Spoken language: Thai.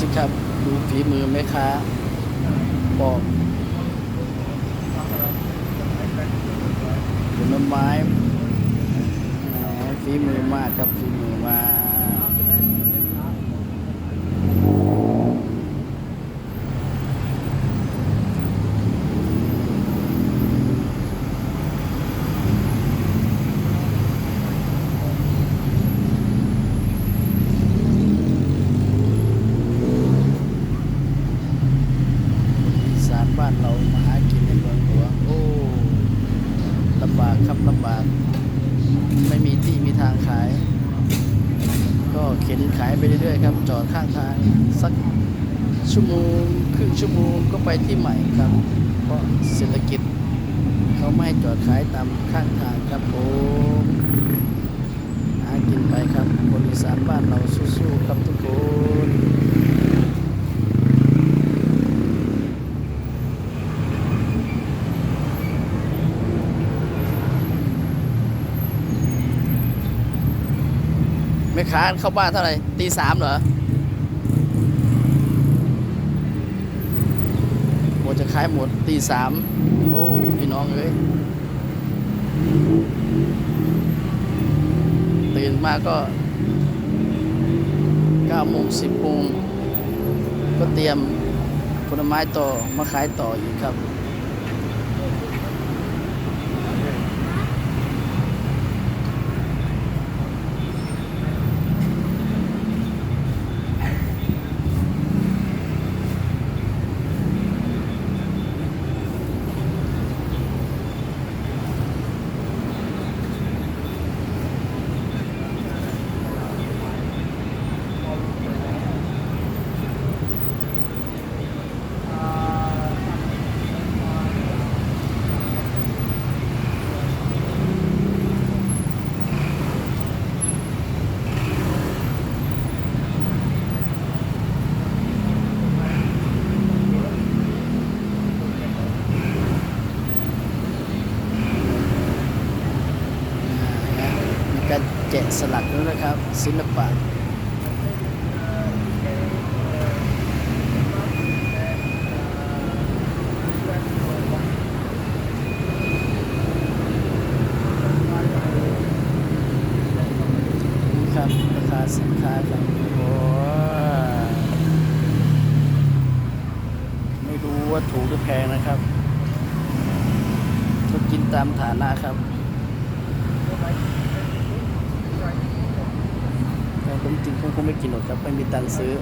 สิครับ ดูฝีมือแม่ค้าปอกผลไม้แหมฝีมือมากครับฝีมือมาก อีสาน บ้านเรามาหากินในเมืองหลวงโอ้ลำบากครับลำบาก ไม่มีที่มีทางขาย ก็เข็นขายไปเรื่อยๆครับจอดข้างทางสักชั่วโมงครึ่งชั่วโมงก็ไปที่ใหม่ครับ เพราะเศรษฐกิจเขาไม่จอดขายตามข้างทางครับผมหากินไปครับคนอีสานบ้านเราสู้ๆครับทุกคน ไม่ค้าเข้าบ้านเท่าไหร่ตีสามเหรอโหจะขายหมดตีสามโอ้พี่น้องเอ้ยตื่นมาก็เก้าโมงสิบโมงก็เตรียมผลไม้ต่อมาขายต่ออีกครับ มี การแกะสลักด้วยนะครับ ศิลปะนี่ครับราคาสินค้าครับโอ้ไม่รู้ว่าถูกหรือแพงนะครับก็กินตามฐานะครับแต่ผมจริงผมคง ไม่กินหรอกครับ ไม่มีตังค์ซื้อ